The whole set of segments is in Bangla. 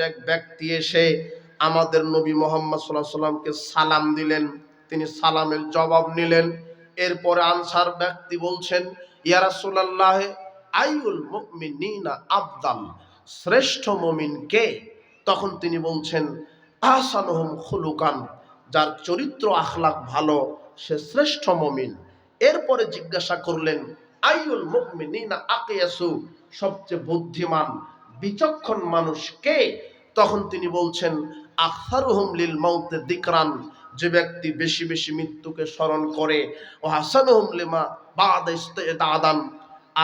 এক ব্যক্তি এসে আমাদের নবী মোহাম্মদ সাল্লাল্লাহু সাল্লামকে সালাম দিলেন। তিনি সালামের জবাব নিলেন। এরপরে আনসার ব্যক্তি বলছেন, ইয়া রাসূলুল্লাহ আইউল মুমিনিনা আফদাল? শ্রেষ্ঠ মমিন কে? তখন তিনি বলছেন, আহসানুহুম খুলুকান, যার চরিত্র আখলাক ভালো, সে শ্রেষ্ঠ মমিন। এরপরে জিজ্ঞাসা করলেন আইউল মুমিনিনা আকিয়াসু, সবচেয়ে বুদ্ধিমান, বিচক্ষণ মানুষ কে? তখন তিনি বলছেন আখারুহুম লিল মাউতে দিকরান, যে ব্যক্তি বেশি বেশি মৃত্যুকে স্মরণ করে, ও হাসানুহুম লিমা বাদ দাদান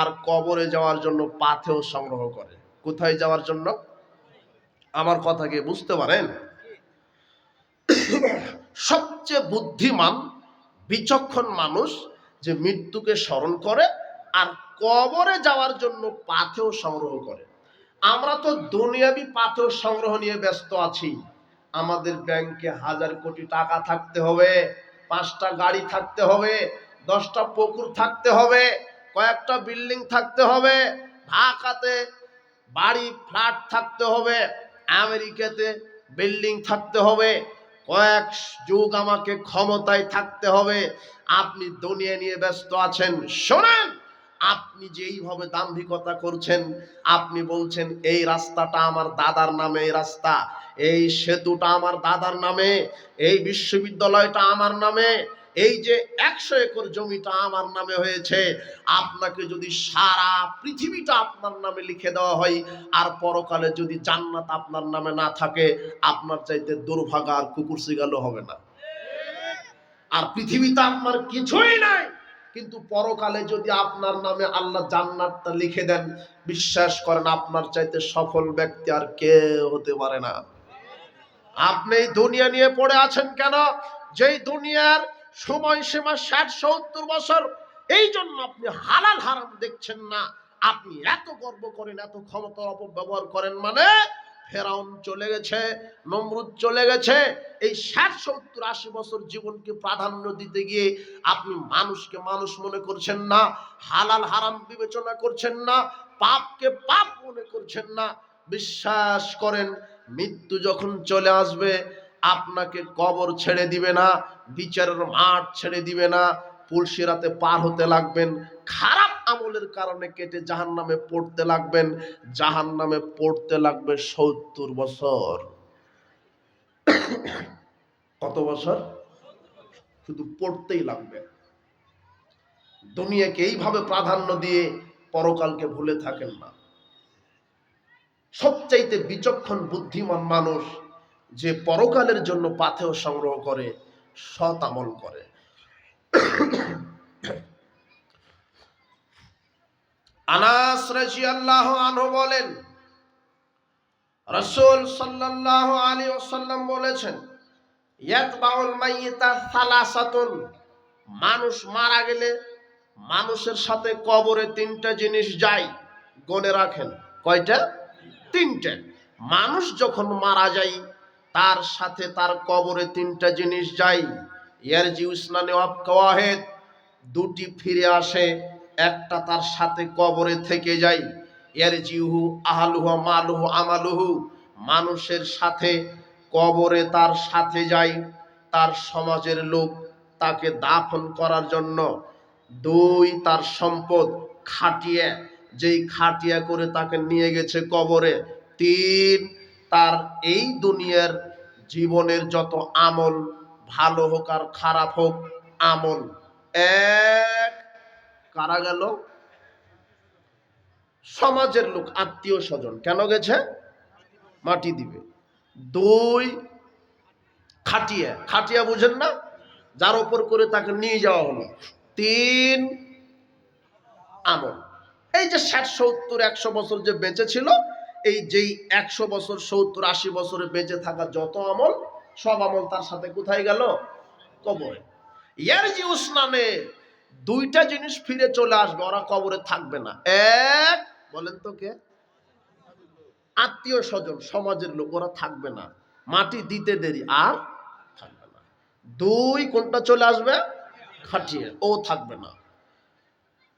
আর কবরে যাওয়ার জন্য পাথেও সংগ্রহ করে। কোথায় যাওয়ার জন্য? আমার কথাকে বুঝতে পারেন? সবচেয়ে বুদ্ধিমান, বিচক্ষণ মানুষ যে মৃত্যুকে স্মরণ করে আর কবরে যাওয়ার জন্য পাথেও সংগ্রহ করে। আমরা তো দুনিয়াবি পাথর সংগ্রহ নিয়ে ব্যস্ত আছি। আমাদের ব্যাংকে হাজার কোটি টাকা থাকতে হবে, পাঁচটা গাড়ি থাকতে হবে, দশটা পুকুর থাকতে হবে, কয়েকটা বিল্ডিং থাকতে হবে, ঢাকাতে বাড়ি, ফ্ল্যাট থাকতে হবে, আমেরিকাতে বিল্ডিং থাকতে হবে, কয়েক যুগ আমাকে ক্ষমতায় থাকতে হবে। আপনি দুনিয়া নিয়ে ব্যস্ত আছেন, শোনেন! আপনি যেইভাবে দাম্ভিকতা করছেন, আপনি বলছেন, এই রাস্তাটা আমার দাদার নামে, এই রাস্তা, এই সেতুটা আমার দাদার নামে, এই বিশ্ববিদ্যালয়টা আমার নামে, এই যে একশো একর জমিটা আমার নামে হয়েছে, আপনাকে যদি সারা পৃথিবীটা আপনার নামে লিখে দেওয়া হয়, আর পরকালে যদি জান্নাত আপনার নামে না থাকে, আপনার চাইতে দুর্ভাগা আর কুকুর শিগালো হবে না। আর পৃথিবীতে আপনার কিছুই নাই। কিন্তু পরকালে যদি আপনার নামে আল্লাহ জান্নাতটা লিখে দেন, বিশ্বাস করেন আপনার চাইতে সফল ব্যক্তি আর কেউ হতে পারে না। আপনি এই দুনিয়া নিয়ে পড়ে আছেন কেন? যেই দুনিয়ার সময়সীমা ষাট, সত্তর বছর, এই জন্য আপনি হালাল হারাম দেখছেন না। আপনি এত গর্ব করেন, এত ক্ষমতার অপব্যবহার করেন মানে ফেরাউন চলে গেছে, নমরুদ চলে গেছে। এই ষাট সত্তর আশি বছর জীবনকে প্রাধান্য দিতে গিয়ে আপনি মানুষকে মানুষ মনে করছেন না, হালাল হারাম বিবেচনা করছেন না, পাপকে পাপ মনে করছেন না। বিশ্বাস করেন, মৃত্যু যখন চলে আসবে, আপনাকে কবর ছেড়ে দিবে না, বিচারের মাঠ ছেড়ে দিবে না পুলসিরাতে পার হতে লাগবেন। খারাপ আমলের কারণে কেটে জাহান নামে পড়তে লাগবেন। জাহান নামে পড়তে লাগবে সত্তর বছর। কত বছর? শুধু পড়তেই লাগবে। দুনিয়াকে এইভাবে প্রাধান্য দিয়ে পরকালকে ভুলে থাকেন না। সবচাইতে বিচক্ষণ বুদ্ধিমান মানুষ যে পরকালের জন্য পাথেও সংগ্রহ করে, সৎ আমল করে। আনাস রাজিয়াল্লাহু আনহু বলেন, রাসূল সাল্লাল্লাহু আলাইহি ওয়াসাল্লাম বলেছেন, ইয়াতবাউল মাইয়িতা সালাসাতুন। মানুষ মারা গেলে মানুষের সাথে কবরে তিনটা জিনিস যায়, গনে রাখেন। কয়টা? তিনটে। মানুষ যখন মারা যায়, তার সাথে তার কবরে তিনটা জিনিস যায়। ইয়ার জিউসনানে অফ কাওয়াহেদ, দুটি ফিরে আসে, একটা তার সাথে কবরে থেকে যায়। এর জিহু আহালুহ, মালুহু আমালুহু, মানুষের সাথে কবরে তার সাথে যায়। তার সমাজের লোক তাকে দাফন করার জন্য দুই তার সম্পদ খাটিয়ে, যেই খাটিয়া করে তাকে নিয়ে গেছে কবরে। তিন, তার এই দুনিয়ার জীবনের যত আমল ভালো হোক আর খারাপ হোক, আমল। এক, কারা গেল? সমাজের লোক, আত্মীয় স্বজন। কেন গেছে? মাটি দিবে। দুই, খাটিয়া। খাটিয়া বুঝেন না? যার ওপর করে তাকে নিয়ে যাওয়া হলো। তিন, আমল। এই যে ষাট, সত্তর, একশো বছর যে বেঁচে ছিল, এই যেই একশো বছর, সত্তর, আশি বছরে বেঁচে থাকা যত আমল সব আমল তার সাথে কোথায় গেল? কবরে। ইয়ার যে উসনানে, দুইটা জিনিস ফিরে চলে আসবে, ওরা কবরে থাকবে না। এক, বলেন তো কে? আত্মীয় স্বজন সমাজের লোক, ওরা থাকবে না। মাটি দিতে দেরি, আর থাকবে না। দুই, কোনটা চলে আসবে? খাটিয়ে, ও থাকবে না।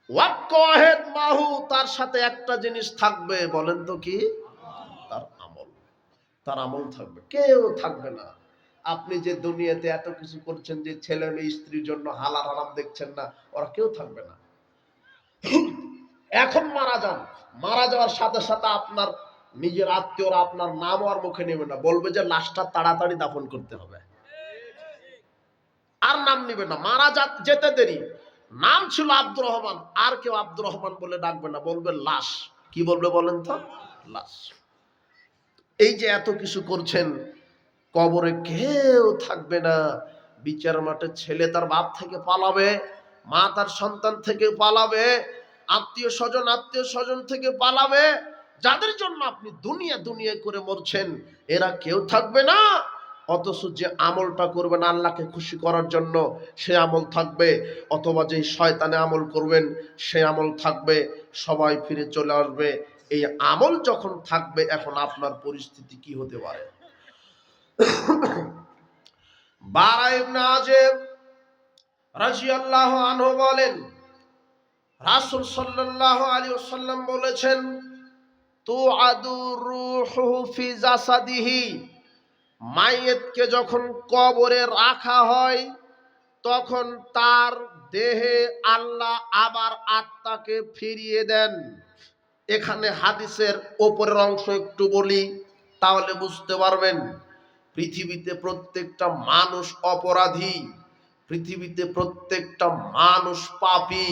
ওয়াক্কাহেদ মাহু, তার সাথে একটা জিনিস থাকবে, বলেন তো কি? তার আমল। তার আমল থাকবে, কেউ থাকবে না। আপনি যে দুনিয়াতে এত কিছু করছেন যে ছেলে মেয়ে স্ত্রীর জন্য হালাল হারাম দেখছেন না, ওরা কেউ থাকবে না। এখন মারা যান। মারা যাওয়ার সাথে সাথে আপনার নিজের আত্মীয়রা আপনার নাম আর মুখে নেবে না। বলবে যে লাশটা তাড়াতাড়ি দাফন করতে হবে। আর নাম নিবে না। মারা যা যেতে দেরি। নাম ছিল আব্দুর রহমান। আর কেউ আব্দুর রহমান বলে ডাকবে না। বলবে লাশ। কি বলবে বলেন তো? লাশ। এই যে এত কিছু করছেন কবরে কেউ থাকবে না। বিচার মাঠে ছেলে তার বাপ থেকে পালাবে, মা তার সন্তান থেকে পালাবে, আত্মীয় স্বজন আত্মীয় স্বজন থেকে পালাবে। যাদের জন্য আপনি দুনিয়া দুনিয়া করে মরছেন, এরা কেউ থাকবে না। অথচ যে আমলটা করবেন আল্লাহকে খুশি করার জন্য, সে আমল থাকবে। অথবা যে শয়তানে আমল করবেন, সে আমল থাকবে। সবাই ফিরে চলে আসবে। এই আমল যখন থাকবে, এখন আপনার পরিস্থিতি কি হতে পারে? বারা ইবনে আজেব রাদিয়াল্লাহু আনহু বলেন, রাসূল সাল্লাল্লাহু আলাইহি ওয়াসাল্লাম বলেছেন তু আদু রূহু মাইয়েতকে যখন কবরে রাখা হয়, তখন তার দেহে আল্লাহ আবার আত্মাকে ফিরিয়ে দেন। এখানে হাদিসের ওপরের অংশ একটু বলি, তাহলে বুঝতে পারবেন। পৃথিবীতে প্রত্যেকটা মানুষ অপরাধী, পৃথিবীতে প্রত্যেকটা মানুষ পাপী,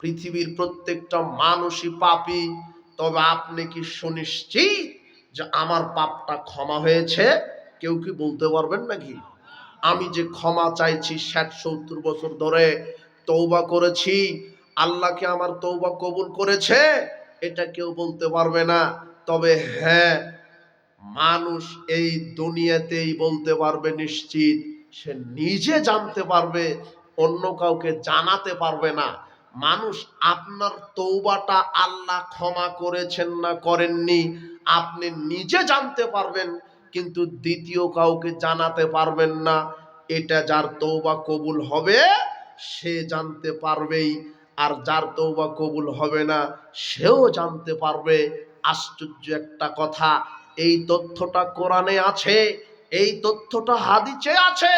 পৃথিবীর প্রত্যেকটা মানুষই পাপী। তবে আপনি কি সুনিশ্চিত যে আমার পাপটা ক্ষমা হয়েছে? কেউ কি বলতে পারবেন নাকি? আমি যে ক্ষমা চাইছি ষাট সত্তর বছর ধরে তৌবা করেছি আল্লাহকে আমার তৌবা কবুল করেছে? এটা কেউ বলতে পারবে না। তবে হ্যাঁ মানুষ এই দুনিয়াতেই বলতে পারবে নিশ্চিত, সে নিজে জানতে পারবে, অন্য কাউকে জানাতে পারবে না। মানুষ আপনার তৌবাটা আল্লাহ ক্ষমা করেছেন না করেননি, আপনি নিজে জানতে পারবেন, কিন্তু দ্বিতীয় কাউকে জানাতে পারবেন না। এটা যার তৌবা কবুল হবে, সে জানতে পারবেই, আর যার তৌবা কবুল হবে না, সেও জানতে পারবে। আশ্চর্য একটা কথা এই তথ্যটা কোরআনে আছে, এই তথ্যটা হাদিসে আছে।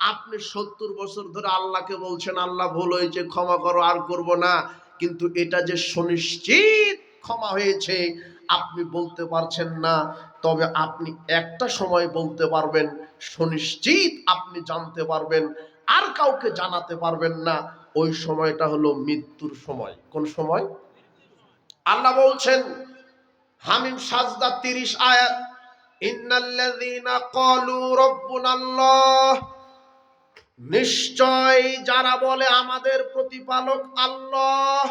আপনি সত্তর বছর ধরে আল্লাহকে বলছেন, আল্লাহ ভুল হয়েছে, ক্ষমা করো, আর করব না। কিন্তু এটা যে সুনিশ্চিত ক্ষমা হয়েছে, আপনি বলতে পারছেন না। তবে আপনি একটা সময় বলতে পারবেন, সুনিশ্চিত আপনি জানতে পারবেন, আর কাউকে জানাতে পারবেন না। ওই সময়টা হলো মৃত্যুর সময়। কোন সময়? আল্লাহ বলছেন হামিম সাজদা তিরিশ আয়াত, ইন্নাল্লাযীনা ক্বালু রাব্বুনাল্লাহ নিশ্চয় যারা বলে আমাদের প্রতিপালক আল্লাহ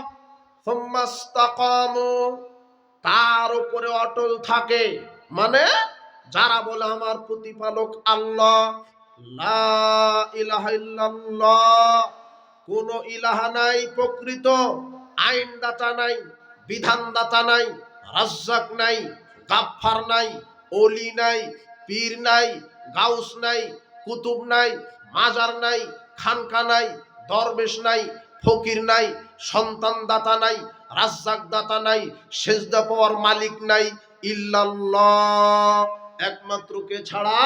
তার উপরে অটল থাকে। মানে যারা বলে আমার প্রতিপালক আল্লাহ কোন ইলাহা নাই প্রকৃত, আইনদাতা নাই, বিধানদাতা নাই। রাজ্জাক নাই, গাফফার নাই, অলি নাই, পীর নাই, গাউস নাই, কুতুব নাই, মাজার নাই, খানকা নাই, দরবেশ নাই, ফকির নাই, সন্তান দাতা নাই, রাজ্জাক দাতা নাই, সেজদা পাওয়ার মালিক নাই, ইল্লাল্লাহ। একমাত্র কে ছাড়া?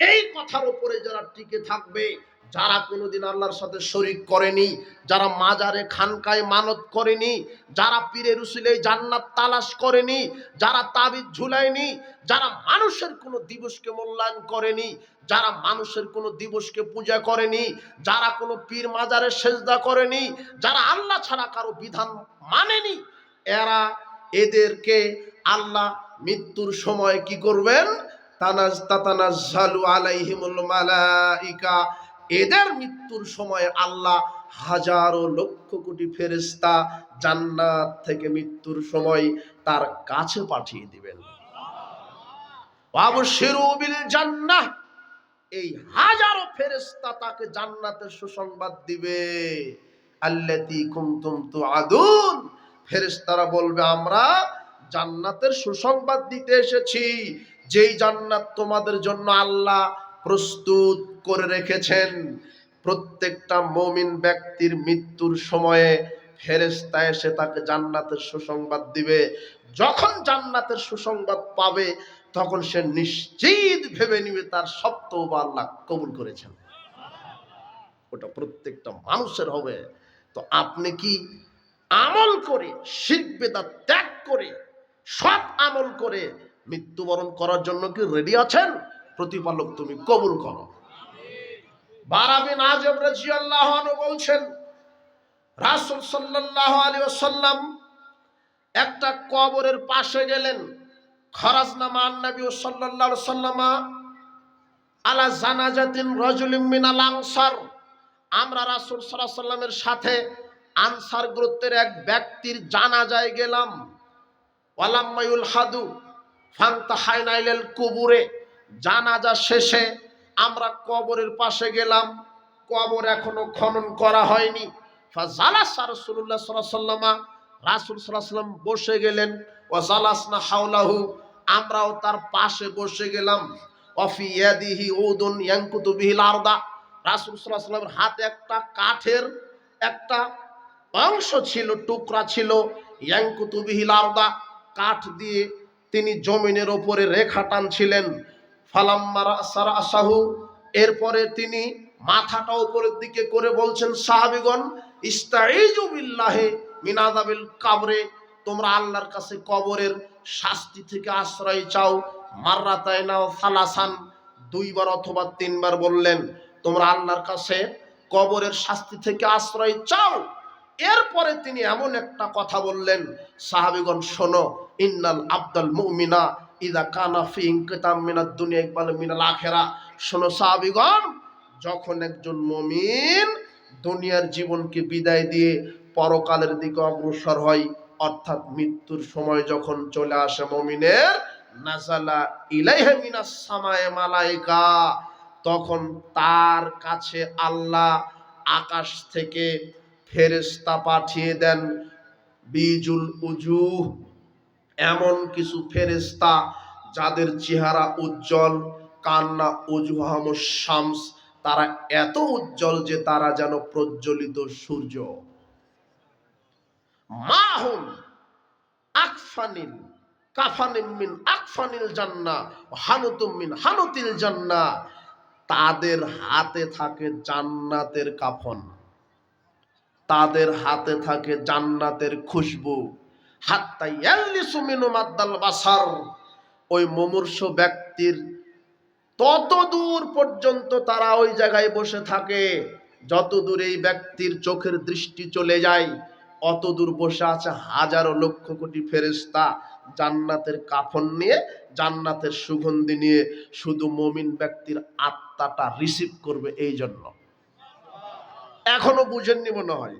এই কথার উপরে যারা টিকে থাকবে যারা কোনোদিন আল্লাহর সাথে শরিক করেনি, যারা মাজারে খানকায় মানত করেনি, যারা পীরের উসিলে জান্নাত তালাশ করেনি, যারা তাবিজ ঝুলায়নি, যারা মানুষের কোনো দিবসকে মূল্যায়ন করেনি, যারা মানুষের কোনো দিবসকে পূজা করেনি, যারা কোনো পীর মাজারে সেজদা করেনি, যারা আল্লাহ ছাড়া কারও বিধান মানেনি, এরা এদেরকে আল্লাহ মৃত্যুর সময় কি করবেন? তানাজ তাতানাজ্জালু আলাইহিমুল মালাইকা এদের মৃত্যুর সময় আল্লাহ হাজারো লক্ষ কোটি ফেরেস্তা জান্নাত থেকে মৃত্যুর সময় তার কাছে পাঠিয়ে দিবেন। জান্নাহ। এই হাজারো ফেরেস্তা তাকে জান্নাতের সুসংবাদ দিবে। আল্লাতি কুনতুম তুআদুন। ফেরেশতারা বলবে, আমরা জান্নাতের সুসংবাদ দিতে এসেছি। যেই জান্নাত তোমাদের জন্য আল্লাহ প্রস্তুত করে রেখেছেন। প্রত্যেকটা মমিন ব্যক্তির মৃত্যুর সময়ে ফেরেস্তা এসে তাকে জান্নাতের সুসংবাদ দিবে। যখন জান্নাতের সুসংবাদ পাবে, তখন সে নিশ্চিত ভেবে নিবে তার সপ্তম আল্লাহ কবুল করেছেন। ওটা প্রত্যেকটা মানুষের হবে। তো আপনি কি আমল করে শিখ বেদা ত্যাগ করে, সৎ আমল করে মৃত্যুবরণ করার জন্য কি রেডি আছেন? প্রতিপালক তুমি কবুল করো। বারাবিন আজব রাজিয়াল্লাহ আনহু বলছেন, রাসূল সাল্লাল্লাহু আলাইহি ওয়াসাল্লাম একটা কবরের পাশে গেলেন। খরাজনামা নবী সাল্লাল্লাহু আলাইহি সাল্লামা আলা জানাজাতিন রাজুলিম মিনাল আনসার। আমরা রাসূল সাল্লামের সাথে আনসার গোত্রের এক ব্যক্তির জানাজায় গেলাম। ওয়ালাম্মায়ুল হাদু ফান্তাহাইনা ইলাল কুবুরে। জানাজা শেষে আমরা কবরের পাশে গেলাম, কবর এখনও খনন করা হয়নি। ফাজালাসা আলাইহি সাল্লামা রাসূল সাল্লাম বসে গেলেন ওয়া জালাসনা হাওলাহু, আমরাও তার পাশে বসে গেলাম। অফি ইয়াদিহি উদুন ইয়ানকুতু বিহিল আরদা, রাসূল সাল্লামের হাতে একটা কাঠের একটা অংশ ছিল, টুকরা ছিল, ইয়ানকুতু বিহিল আরদা, কাঠ দিয়ে তিনি জমিনের ওপরে রেখা টানছিলেন। ফালাম্মারা এরপরে তিনি মাথাটা উপরের দিকে করে বলছেন, সাহাবিগণ বিল্লাহে মিনাদাবিল কাবরে, তোমরা আল্লাহর কাছে কবরের শাস্তি থেকে আশ্রয় চাও। মাররাতায় নাও ফালাসান দুইবার অথবা তিনবার বললেন, তোমরা আল্লাহর কাছে কবরের শাস্তি থেকে আশ্রয় চাও। এরপরে তিনি এমন একটা কথা বললেন, সাহাবিগণ, শোনো, ইন্নাল আব্দাল মুমিনা ইদা কানা ফি ইনকিতাম মিনাদ দুনিয়া ইকবাল মিনাল আখেরা। শোনো সাহাবিগণ, যখন একজন মমিন দুনিয়ার জীবনকে বিদায় দিয়ে পরকালের দিকে অগ্রসর হয়, অর্থাৎ মৃত্যুর সময় যখন চলে আসে মমিনের নাজালা ইলাইহে মিনাস সামায়ে মালাইকা, তখন তার কাছে আল্লাহ আকাশ থেকে ফেরেশতা পাঠিয়ে দেন, বিজুল উজুহ। এমন কিছু ফেরেশতা যাদের চেহারা উজ্জ্বল, কান্না, উজুহাম শামস, তারা এত উজ্জ্বল যে তারা যেন প্রজ্বলিত সূর্য। মাহুন আকফানিল কাফানিম মিন আকফানিল জান্না হানুতুম মিন হানুতিল জান্না। তাদের হাতে থাকে জান্নাতের কাফন। তাদের হাতে থাকে জান্নাতের খুশবু। বাসার। ওই মুমূর্ষ ব্যক্তির তত দূর পর্যন্ত তারা ওই জায়গায় বসে থাকে। যত দূর এই ব্যক্তির চোখের দৃষ্টি চলে যায় অত দূর বসে আছে হাজারো লক্ষ কোটি ফেরেস্তা জান্নাতের কাফন নিয়ে, জান্নাতের সুগন্ধি নিয়ে, শুধু মমিন ব্যক্তির আত্মাটা রিসিভ করবে এই জন্য এখনও বুঝেননি মনে হয়।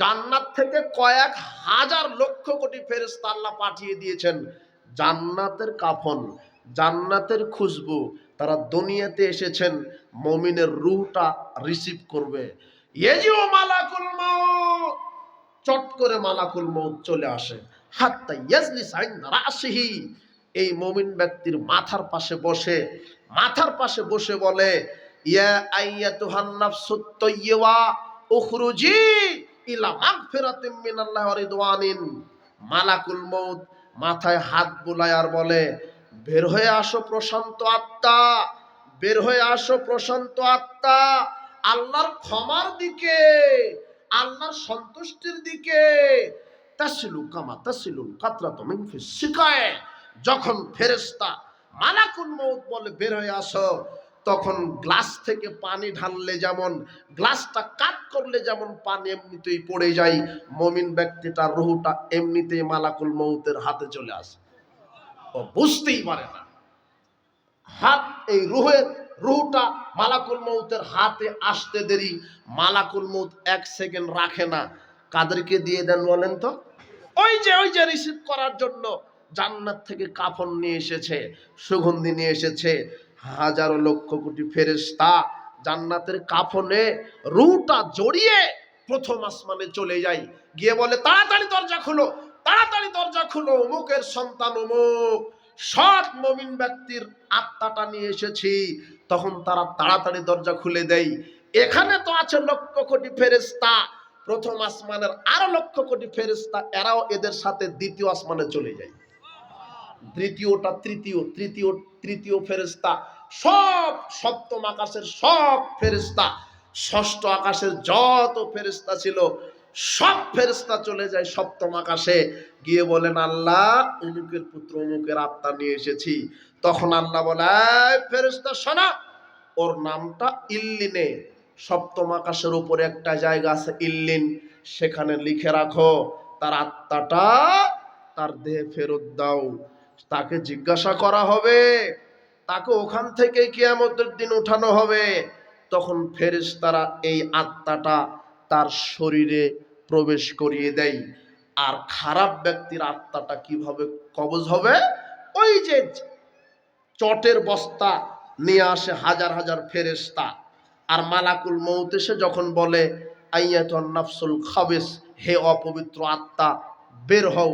জান্নাত থেকে কয়েক হাজার লক্ষ কোটি ফেরেস্তা আল্লাহ পাঠিয়ে দিয়েছেন। জান্নাতের কাফন, জান্নাতের খুশবু, তারা দুনিয়াতে এসেছেন, মমিনের রুহটা রিসিভ করবে। এজিও মালাকুল মউত, চট করে মালাকুল মউত চলে আসে। হাত্তা ইয়াজলিস আইন রাসিহি, এই মমিন ব্যক্তির মাথার পাশে বসে, মাথার পাশে বসে বলে, ইয়া আইয়াতুহান নাফসুত তাইয়্যিবা উখরুজি। ইলা ওয়া রিদওয়ানিন। মালাকুল মউত মাথায় হাত বুলায় আর বলে, বের হয়ে আসো প্রশান্ত আত্মা, বের হয়ে আসো প্রশান্ত আত্মা, আল্লাহর ক্ষমার দিকে, আল্লাহর সন্তুষ্টির দিকে। তাসিলু কামা তাসিলুল কাতরাত মিন ফিস সিকায়ে যখন ফেরেশতা মালাকুল মউত বলে, বের হয়ে আসো। তখন গ্লাস থেকে পানি ঢাললে যেমন, গ্লাসটা কাট করলে যেমন পানি এমনিতেই পড়ে যায়, মমিন ব্যক্তিটার রুহুটা এমনিতেই মালাকুল মৌতের হাতে চলে আসে। ও বুঝতেই পারে না। হাত, এই রুহের রুহটা মালাকুল মৌতের হাতে আসতে দেরি, মালাকুল মৌত এক সেকেন্ড রাখে না। কাদেরকে দিয়ে দেন বলেন তো? ওই যে ওই যে রিসিভ করার জন্য জান্নাত থেকে কাফন নিয়ে এসেছে, সুগন্ধি নিয়ে এসেছে হাজারো লক্ষ কোটি ফেরেশতা জান্নাতের কাফনে রুটা জড়িয়ে প্রথম আসমানে চলে যাই গিয়ে বলে, তাড়াতাড়ি দরজা খুলো, তাড়াতাড়ি দরজা খুলো, অমুকের সন্তান অমুক। সৎ মমিন ব্যক্তির আত্মাটা নিয়ে এসেছি। তখন তারা তাড়াতাড়ি দরজা খুলে দেয়। এখানে তো আছে লক্ষ কোটি ফেরেশতা। প্রথম আসমানের আরও লক্ষ কোটি ফেরেস্তা এরাও এদের সাথে দ্বিতীয় আসমানে চলে যায়। দ্বিতীয়টা তৃতীয় তৃতীয় তৃতীয় ফেরেস্তা সব সপ্তম আকাশের সব ফেরেস্তা ষষ্ঠ আকাশের যত ফেরেস্তা ছিল, সব ফেরেস্তা চলে যায় সপ্তম আকাশে। গিয়ে বলেন, আল্লাহ অমুকের পুত্র অমুকের আত্মা নিয়ে এসেছি। তখন আল্লাহ বলে, "এই ফেরেস্তা শোনা, ওর নামটা ইল্লিনে সপ্তম আকাশের উপরে একটা জায়গা আছে ইল্লিন, সেখানে লিখে রাখো, তার আত্মাটা তার দেহে ফেরত দাও। তাকে জিজ্ঞাসা করা হবে, তাকে ওখান থেকে কিয়ামতের দিন উঠানো হবে। তখন ফেরেশতারা এই আত্মাটা তার শরীরে প্রবেশ করিয়ে দেয়। আর খারাপ ব্যক্তির আত্মাটা কীভাবে কবজ হবে? ওই যে চটের বস্তা নিয়ে আসে হাজার হাজার ফেরেশতা। আর মালাকুল মৌত এসে যখন বলে, আইয়াতন নাফসুল খাবেস, হে অপবিত্র আত্মা, বের হও।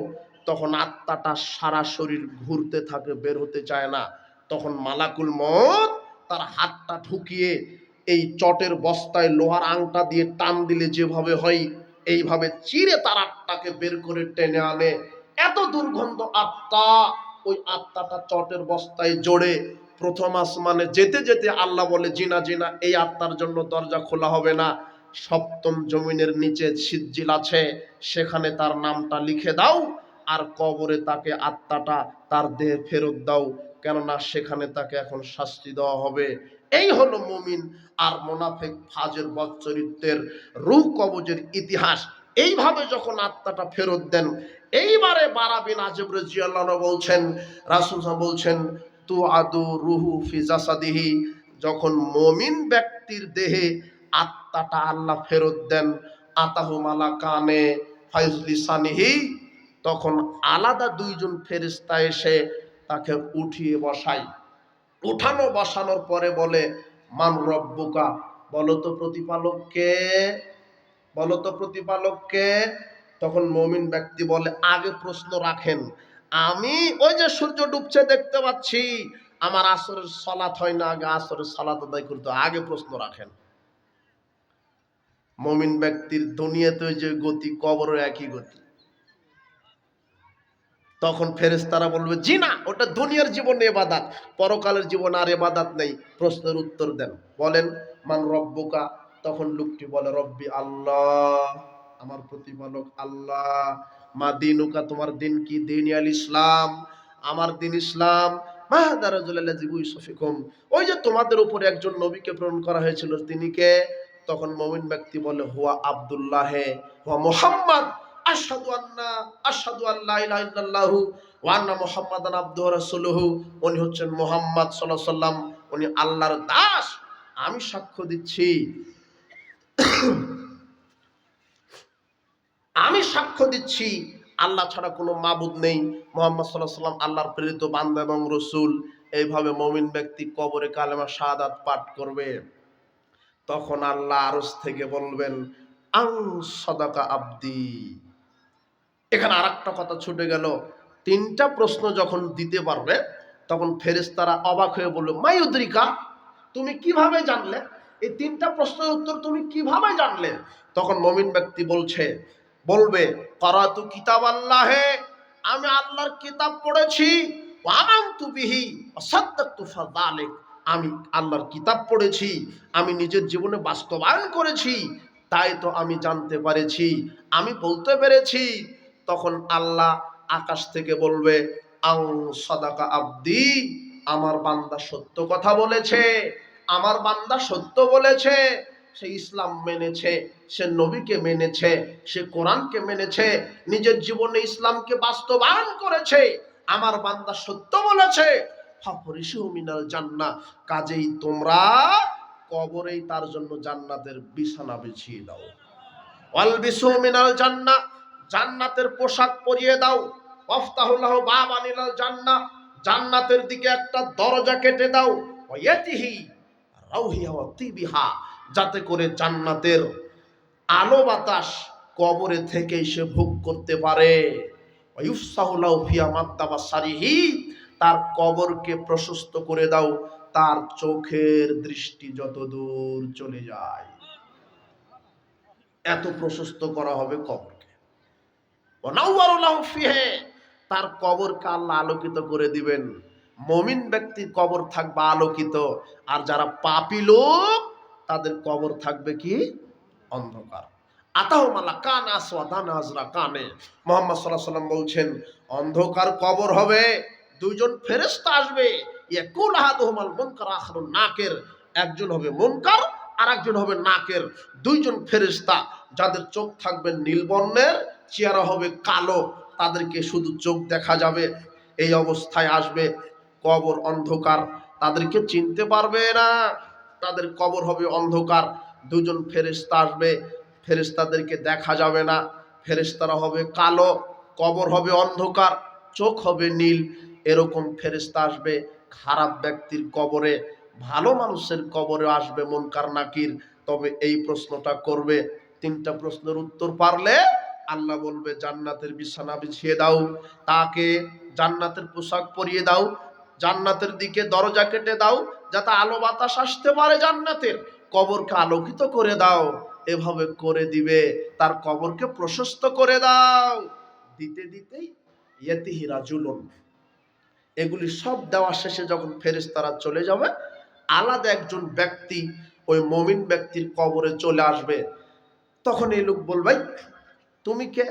তখন আত্মাটা সারা শরীর ঘুরতে থাকে, বের হতে চায় না। তখন মালাকুল মত তার হাতটা ঢুকিয়ে এই চটের বস্তায় লোহার আংটা দিয়ে টান দিলে যেভাবে হয়, এইভাবে চিরে তার আত্মাকে বের করে টেনে আনে। এত দুর্গন্ধ আত্মা, ওই আত্মাটা চটের বস্তায় জোড়ে। প্রথম আসমানে যেতে যেতে আল্লাহ বলে, জিনা জিনা, এই আত্মার জন্য দরজা খোলা হবে না। সপ্তম জমিনের নিচে সিজ্জিল আছে, সেখানে তার নামটা লিখে দাও। আর কবরে তাকে আত্মাটা তার দেহে ফেরত দাও, কেননা সেখানে তাকে এখন শাস্তি দেওয়া হবে। এই হলো মুমিন আর মোনাফেক ফাজের বচ্চরিত্রের রূহ কবজের ইতিহাস। এইভাবে যখন আত্মাটা ফেরত দেন, এইবারে বারাবিন আজব রাজিয়াল্লাহ বলছেন, রাসুল বলছেন তু আদু রুহু ফিজাসাদিহি যখন মমিন ব্যক্তির দেহে আত্মাটা আল্লাহ ফেরত দেন, আতাহু মালা কানে ফাইজলি সানিহি তখন আলাদা দুইজন ফেরিস্তা এসে তাকে উঠিয়ে বসাই উঠানো বসানোর পরে বলে, মান রব্বুকা? বলো তো প্রতিপালককে, বলো তো প্রতিপালককে। তখন মমিন ব্যক্তি বলে, আগে প্রশ্ন রাখেন, আমি ওই যে সূর্য ডুবছে দেখতে পাচ্ছি, আমার আসরের সলাৎ হয় না, আগে আসরের সলাৎ আদায় করতে আগে প্রশ্ন রাখেন। মমিন ব্যক্তির দুনিয়াতে ওই যে গতি, কবরের একই গতি। তখন ফেরেশতারা বলবে, জি না, ওটা দুনিয়ার জীবনে এবাদাত, পরকালের জীবন আর এবাদাত নেই। প্রশ্নের উত্তর দেন। বলেন, মান রব্বুকা? তখন লোকটি বলে, রব্বি আল্লাহ, আমার প্রতিপালক আল্লাহ। মা দিনুকা, তোমার দিন কি? দিন আল ইসলাম, আমার দিন ইসলাম। ওই যে তোমাদের উপরে একজন নবীকে প্রেরণ করা হয়েছিল, তিনি কে? তখন মমিন ব্যক্তি বলে, হুয়া আব্দুল্লাহ হুয়া মোহাম্মদ। আশহাদু আন্না, আশহাদু আল্লা ইলাহা ইল্লাল্লাহু, ওয়া আন্না মুহাম্মাদান আবদুহু রাসূলুহু। উনি হচ্ছেন মুহাম্মদ সাল্লাল্লাহু উনি আল্লাহর দাস। আমি সাক্ষ্য দিচ্ছি। আমি সাক্ষ্য দিচ্ছি, আল্লাহ ছাড়া কোনো মাবুদ নেই। মোহাম্মদ সাল্লাহ সাল্লাম আল্লাহর প্রেরিত বান্দা এবং রসুল। এইভাবে মমিন ব্যক্তি কবরে কালেমা শাহাদাত পাঠ করবে। তখন আল্লাহ আরস থেকে বলবেন, আং সদাকা আব্দি। এখানে আর একটা কথা ছুটে গেল। তিনটা প্রশ্ন যখন দিতে পারবে, তখন ফেরেশতারা অবাক হয়ে বলল মায়ুদ্রিকা তুমি কীভাবে জানলে? এই তিনটা প্রশ্নের উত্তর তুমি কীভাবে জানলে? তখন মমিন ব্যক্তি বলছে, বলবে, করাতু কিতাব আল্লাহে আমি আল্লাহর কিতাব পড়েছি আমি আল্লাহর কিতাব পড়েছি, আমি নিজের জীবনে বাস্তবায়ন করেছি, তাই তো আমি জানতে পেরেছি, আমি বলতে পেরেছি তখন আল্লাহ আকাশ থেকে বলবে, আং সদাকা আব্দি, আমার বান্দা সত্য কথা বলেছে, আমার বান্দা সত্য বলেছে, সে ইসলাম মেনেছে, সে নবীকে মেনেছে, সে কোরআনকে মেনেছে, নিজের জীবনে ইসলামকে বাস্তবায়ন করেছে, আমার বান্দা সত্য বলেছে। মিনাল জান্নাহ কাজেই তোমরা কবরেই তার জন্য জান্নাতের বিছানা বিছিয়ে দাও। ওয়াল মিনাল জান্নাহ জান্নাতের পোশাক পরিয়ে দাও। ওয়াফতাহুল্লাহ বাবানিলাল জান্নাহ। জান্নাতের দিকে একটা দরজা কেটে দাও। ওয়াতিহি রাউহিয়া তিবিহা। যাতে করে জান্নাতের আলো বাতাস কবরে থেকে সে ভোগ করতে পারে। ওয়ুফসাহুল্লাহ ফিয়া মাদ্দাবা সারিহি। তার কবরকে প্রশস্ত করে দাও। তার চোখের দৃষ্টি যত দূর চলে যায়। এত প্রশস্ত করা হবে ফিহে তার কবরকে আল্লাহ আলোকিত করে দিবেন। মমিন ব্যক্তির কবর থাকবে আলোকিত, আর যারা পাপি লোক, তাদের কবর থাকবে কি? অন্ধকার। আতাহমালা কান আসওয়াদান আজরা কানে। মোহাম্মদ সাল্লাহ সাল্লাম বলছেন, অন্ধকার কবর হবে, দুইজন ফেরেশতা আসবে। ইয়াকুল আহাদুহুমাল মুনকার আখরুন নাকের, একজন হবে মুনকার আর একজন হবে নাকের। দুইজন ফেরেশতা, যাদের চোখ থাকবে নীল বর্ণের চেহারা হবে কালো, তাদেরকে শুধু চোখ দেখা যাবে, এই অবস্থায় আসবে, কবর অন্ধকার, তাদেরকে চিনতে পারবে না। তাদের কবর হবে অন্ধকার, দুজন ফেরেশতা আসবে, ফেরেশতাদেরকে দেখা যাবে না। ফেরেশতারা হবে কালো, কবর হবে অন্ধকার, চোখ হবে নীল। এরকম ফেরেশতা আসবে খারাপ ব্যক্তির কবরে, ভালো মানুষের কবরে আসবে মনকার নাকির। তবে এই প্রশ্নটা করবে, তিনটা প্রশ্নের উত্তর পারলে আল্লাহ বলবে, জান্নাতের বিছানা বিছিয়ে দাও, তাকে জান্নাতের পোশাক পরিয়ে দাও, জান্নাতের দিকে দরজা কেটে দাও, যাতে আলো বাতাস আসতে পারে জান্নাতের। কবরকে আলোকিত করে দাও, এভাবে করে দিবে, তার কবরকে প্রশস্ত করে দাও। দিতে দিতেই ইয়েতিহি রাজুলন। এগুলি সব দেওয়া শেষে যখন ফেরেশতারা চলে যাবে, আলাদা একজন ব্যক্তি ওই মমিন ব্যক্তির কবরে চলে আসবে। তখন এই লোক বলবে তুমি কে?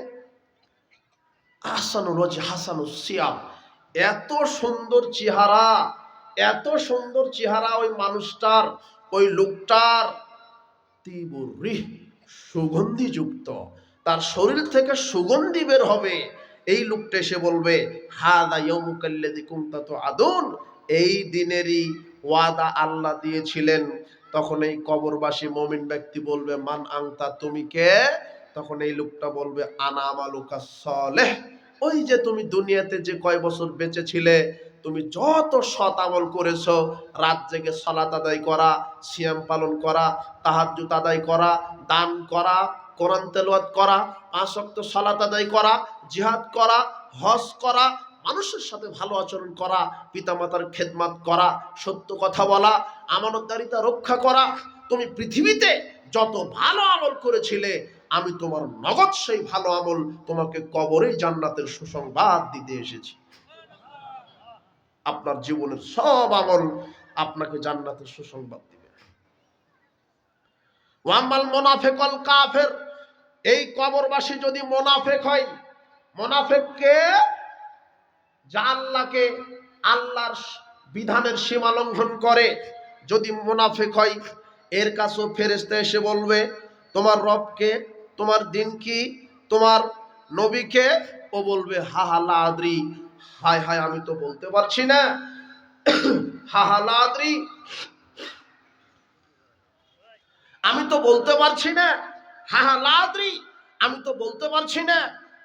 আসানু রোজ হাসানু সিয়াম। এত সুন্দর চেহারা, এত সুন্দর চেহারা ওই মানুষটার, ওই লোকটার। তীব্র সুগন্ধিযুক্ত। তার শরীর থেকে সুগন্ধি বের হবে। এই লোকটা এসে বলবে, হাদা ইয়মুকাল্লাদি কুমতা তো আদুন এই দিনেরই ওয়াদা আল্লাহ দিয়েছিলেন। তখন এই কবরবাসী মমিন ব্যক্তি বলবে, মান আংতা তুমি কে? তখন এই লোকটা বলবে, আনা আমালুকা সলেহ। ওই যে তুমি দুনিয়াতে যে কয় বছর বেঁচে ছিলে তুমি যত সৎ আমল করেছ, রাত জেগে সলাত আদায় করা, সিয়াম পালন করা, তাহাজ্জুদ আদায় করা, দান করা, কোরআন তেলাওয়াত করা ওয়াক্ত সালাত আদায় করা, জিহাদ করা, হজ করা, মানুষের সাথে ভালো আচরণ করা, পিতামাতার খেদমাত করা, সত্য কথা বলা, আমানতদারিতা রক্ষা করা, তুমি পৃথিবীতে যত ভালো আমল করেছিলে আমি তোমার নগদ সেই ভালো আমল তোমাকে কবরে জান্নাতের সুসংবাদ দিতে এসেছি। আপনার জীবনের সব আমল আপনাকে জান্নাতের সুসংবাদ দিবে। ওয়াম্মাল মোনাফেকল কাফের, এই কবরবাসী যদি মোনাফেক হয়, মোনাফেককে যা আল্লাহকে, আল্লাহর বিধানের সীমা লঙ্ঘন করে, যদি মুনাফেক হয়, এর কাছেও ফেরেস্তা এসে বলবে, তোমার রবকে তোমার দিন কি? তোমার নবীকে? ও বলবে, হা হা লা আদ্রি হায় হায়, আমি তো বলতে পারছি না। হা হা লা আদ্রি আমি তো বলতে পারছি না। হা হা লা আদ্রি আমি তো বলতে পারছি না।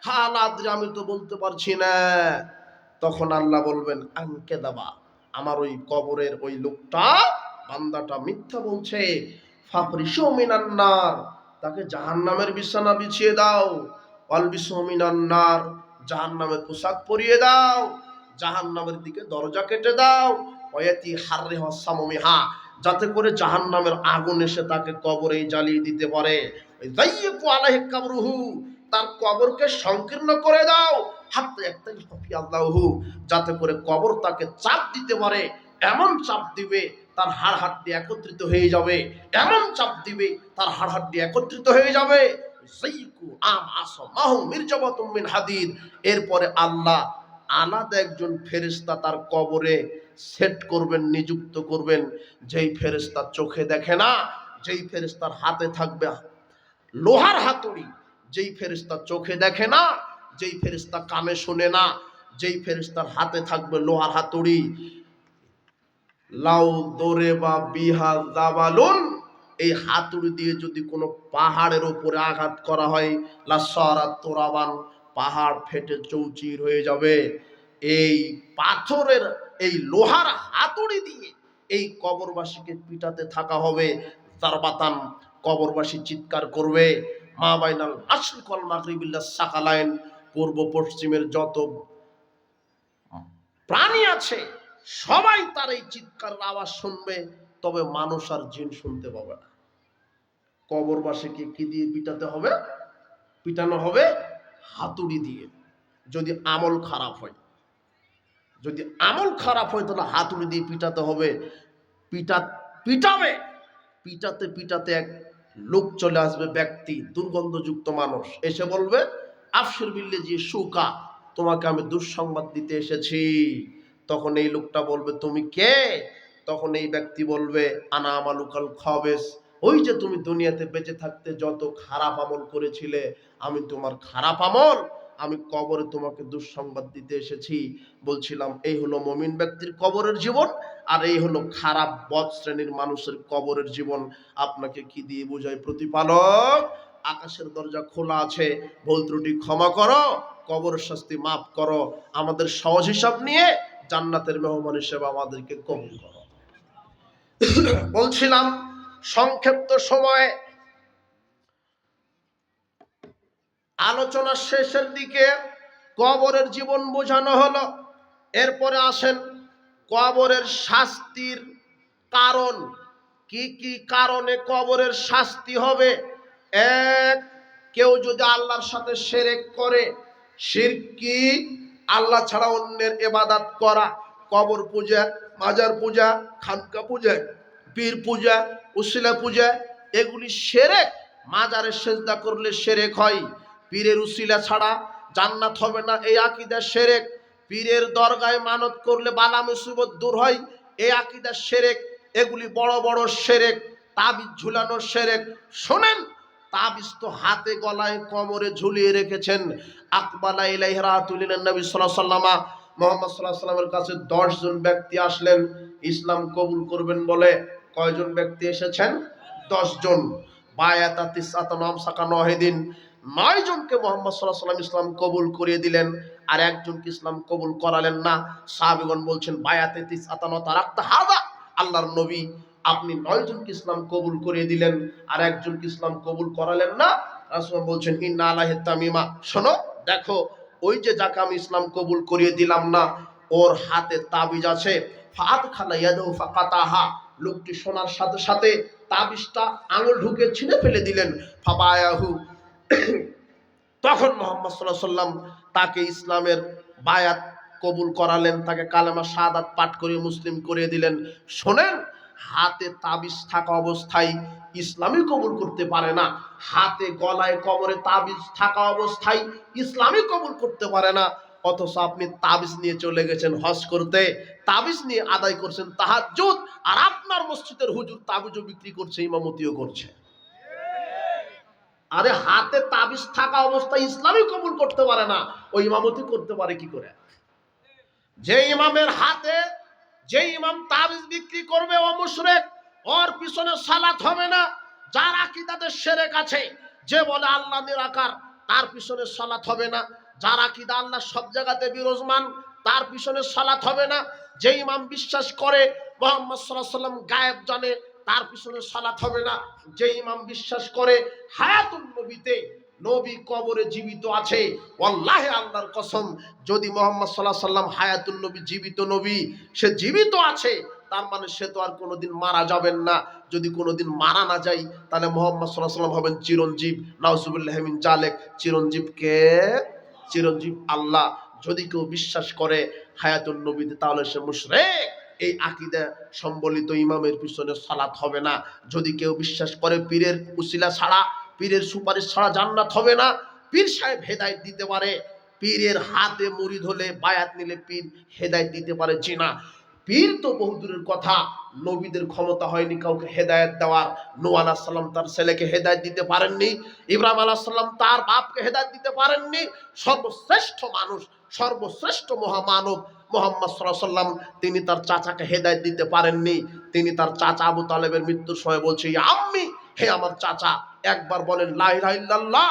হা হা লা আমি তো বলতে পারছি না। তখন আল্লাহ বলবেন আঙ্কে দাবা। আমার ওই কবরের ওই লোকটা বান্দাটা মিথ্যা বলছে। ফাফরিসু মিনান্নার। তাকে জাহান্নামের বিছানা বিছিয়ে দাও। অল অলবিসু মিনান্নার জাহান্নামের পোশাক পরিয়ে দাও। জাহান্নামের দিকে দরজা কেটে দাও। ওয়াতি হাররে হসামিহা যাতে করে জাহান্নামের আগুন এসে তাকে কবরে জ্বালিয়ে দিতে পারে। তার কবরকে সংকীর্ণ করে দাও। হাতে একটাই হফি যাতে করে কবর তাকে চাপ দিতে পারে, এমন চাপ দিবে তার হাড় হাড্ডি একত্রিত হয়ে যাবে। এমন চাপ দিবে, তার হাড় হাড্ডি একত্রিত হয়ে যাবে। হাদিদ এরপরে আল্লাহ আলাদা একজন ফেরেশতা তার কবরে সেট করবেন, নিযুক্ত করবেন। যেই ফেরেশতা চোখে দেখে না, যেই ফেরেশতার হাতে থাকবে লোহার হাতুড়ি। যেই ফেরেশতা চোখে দেখে না, যেই ফেরেশতা কানে শোনে না, যেই ফেরেশতার হাতে থাকবে লোহার হাতুড়ি। লাউ দোরে বা বিহা দাবালুন এই হাতুড়ি দিয়ে যদি কোনো পাহাড়ের উপরে আঘাত করা হয় লাসারা তোরাবান পাহাড় ফেটে চৌচির হয়ে যাবে। এই পাথরের এই লোহার হাতুড়ি দিয়ে এই কবরবাসীকে পিটাতে থাকা হবে। তারবাতান কবরবাসী চিৎকার করবে। মা বাইনাল আশরিকল মাগরিবিল্লা সাকালাইন পূর্ব পশ্চিমের যত প্রাণী আছে সবাই তার এই চিৎকার আওয়াজ শুনবে, তবে মানুষ আর জিন শুনতে পাবে না। কবর কবরবাসীকে কি দিয়ে পিটাতে হবে? পিটানো হবে হাতুড়ি দিয়ে। যদি আমল খারাপ হয়, যদি আমল খারাপ হয়, তাহলে হাতুড়ি দিয়ে পিটাতে হবে। পিটা, পিটাবে। পিটাতে পিটাতে এক লোক চলে আসবে, ব্যক্তি, দুর্গন্ধযুক্ত মানুষ। এসে বলবে, আফসির বিল্লে যে সুকা, তোমাকে আমি দুঃসংবাদ দিতে এসেছি। তখন এই লোকটা বলবে, তুমি কে? তখন এই ব্যক্তি বলবে, আনা আমালুকাল খবেস ওই যে তুমি দুনিয়াতে বেঁচে থাকতে যত খারাপ আমল করেছিলে, আমি তোমার খারাপ আমল, আমি কবরে তোমাকে দুঃসংবাদ দিতে এসেছি। বলছিলাম, এই হলো মমিন ব্যক্তির কবরের জীবন, আর এই হলো খারাপ বদ শ্রেণির মানুষের কবরের জীবন। আপনাকে কি দিয়ে বোঝায় প্রতিপালক? আকাশের দরজা খোলা আছে, ভুল ত্রুটি ক্ষমা করো কবর শাস্তি মাফ করো। আমাদের সহজ হিসাব নিয়ে জান্নাতের মেহমান হিসেবে আমাদেরকে কবুল করো। বলছিলাম সংক্ষিপ্ত সময়ে আলোচনার শেষের দিকে কবরের জীবন বোঝানো হলো। এরপরে আসেন কবরের শাস্তির কারণ। কি কি কারণে কবরের শাস্তি হবে? এক কেউ যদি আল্লাহর সাথে সেরেক করে শিরকি আল্লাহ ছাড়া অন্যের এবাদাত করা, কবর পূজা, মাজার পূজা, খানকা পূজা, পীর পূজা, উসিলা পূজা, এগুলি সেরেক। মাজারে সেজদা করলে সেরেক হয়। পীরের উসিলা ছাড়া জান্নাত হবে না, এই আকিদা সেরেক। পীরের দরগায় মানত করলে বালা মুসিবত দূর হয়, এই আকিদা সেরেক। এগুলি বড় বড় সেরেক, তাবিজ ঝুলানো সেরেক। শোনেন তাবিজ হাতে গলায় কোমরে ঝুলিয়ে রেখেছেন আকবালা ইলাইহরা তুলিলেন নবী সাল্লাল্লাহু সাল্লামা মোহাম্মদ সাল্লাহ সাল্লামের কাছে দশ জন ব্যক্তি আসলেন। ইসলাম কবুল করবেন বলে কয়জন ব্যক্তি এসেছেন? দশ জন বায়াতা তিসাতা নাম সাকা নহেদিন নয় জনকে মোহাম্মদ সাল্লাহ সাল্লাম ইসলাম কবুল করিয়ে দিলেন। আর একজনকে ইসলাম কবুল করালেন না। সাহাবিগণ বলছেন, বায়াতে তিসাতা নতা রাখতে হাদা। আল্লাহর নবী আপনি নয় জনকে ইসলাম কবুল করিয়ে দিলেন, আর একজনকে ইসলাম কবুল করালেন না, রাসূল বলছেন, ইন্না আলাহি তামিমা। শোনো, দেখো, ওই যে যাকে আমি ইসলাম কবুল করিয়ে দিলাম না, ওর হাতে তাবিজ আছে। ফাত খালা ইয়াদু ফাকাতাহা। লোকটি শোনার সাথে সাথে তাবিজটা আঙুল ঢুকে ছিঁড়ে ফেলে দিলেন। ফাবায়াহু। তখন মোহাম্মদ সাল্লাহ সাল্লাম তাকে ইসলামের বায়াত কবুল করালেন, তাকে কালেমা সাদাত পাঠ করে মুসলিম করে দিলেন। শোনেন হাতে তাবিজ থাকা অবস্থায় ইসলামই কবুল করতে পারে না। হাতে গলায় কবরে তাবিজ থাকা অবস্থায় ইসলামই কবুল করতে পারে না। অথচ আপনি তাবিজ নিয়ে চলে গেছেন হজ করতে। তাবিজ নিয়ে আদায় করছেন তাহাজ্জুদ। আর আপনার মসজিদের হুজুর তাবিজও বিক্রি করছে, ইমামতিও করছে। আরে হাতে তাবিজ থাকা অবস্থায় ইসলামই কবুল করতে পারে না। ওই ইমামতি করতে পারে কি করে? যে ইমামের হাতে যে ইমাম তাবিজ বিক্রি করবে ও মুশরেক, ওর পিছনে সালাত হবে না। যার আকিদাতে সেরেক আছে, যে বলে আল্লাহ নিরাকার, তার পিছনে সালাত হবে না। যার আকিদা আল্লাহ সব জায়গাতে বিরাজমান, তার পিছনে সালাত হবে না। যে ইমাম বিশ্বাস করে, মোহাম্মদ সাল্লাহ সাল্লাম গায়েব জানে, তার পিছনে সালাত হবে না। যে ইমাম বিশ্বাস করে হায়াতুল নবীতে নবী কবরে জীবিত আছে। ওয়াল্লাহে আল্লাহর কসম, যদি মোহাম্মদ সাল্লাহ সাল্লাম হায়াতুল নবী, জীবিত নবী, সে জীবিত আছে, তার মানে সে তো আর কোনোদিন মারা যাবেন না। যদি কোনোদিন মারা না যায়, তাহলে মোহাম্মদ সাল্লাহ সাল্লাম হবেন চিরঞ্জীব। নাউজুবুল্লাহমিন জালেক চিরঞ্জীব কে? চিরঞ্জীব আল্লাহ। যদি কেউ বিশ্বাস করে হায়াতুল নবীতে, তাহলে সে মুশরেক। এই আকিদা সম্বলিত ইমামের পিছনে সালাত হবে না। যদি কেউ বিশ্বাস করে পীরের উসিলা ছাড়া পীরের সুপারিশ ছাড়া জান্নাত হবে না। পীর সাহেব হেদায়েত দিতে পারে। পীরের হাতে মুড়ি ধরলে, বায়াত নিলে পীর হেদায়েত দিতে পারে চিনা পীর তো বহুদূরের কথা। নবীদের ক্ষমতা হয়নি কাউকে হেদায়েত দেওয়ার। নো আলাহ সাল্লাম তার ছেলেকে হেদায়েত দিতে পারেননি। ইব্রাহিম আলাহ সাল্লাম তার বাপকে হেদায়েত দিতে পারেননি। সর্বশ্রেষ্ঠ মানুষ, সর্বশ্রেষ্ঠ মহামানব মোহাম্মদ সাল্লাম, তিনি তার চাচাকে হেদায়েত দিতে পারেননি। তিনি তার চাচা আবু তালেবের মৃত্যুর সময় বলছে "ইয়া আম্মি, হে আমার চাচা একবার বলেন লা ইলাহা ইল্লাল্লাহ।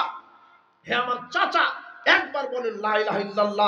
হে আমার চাচা একবার বলেন লা ইলাহা ইল্লাল্লাহ।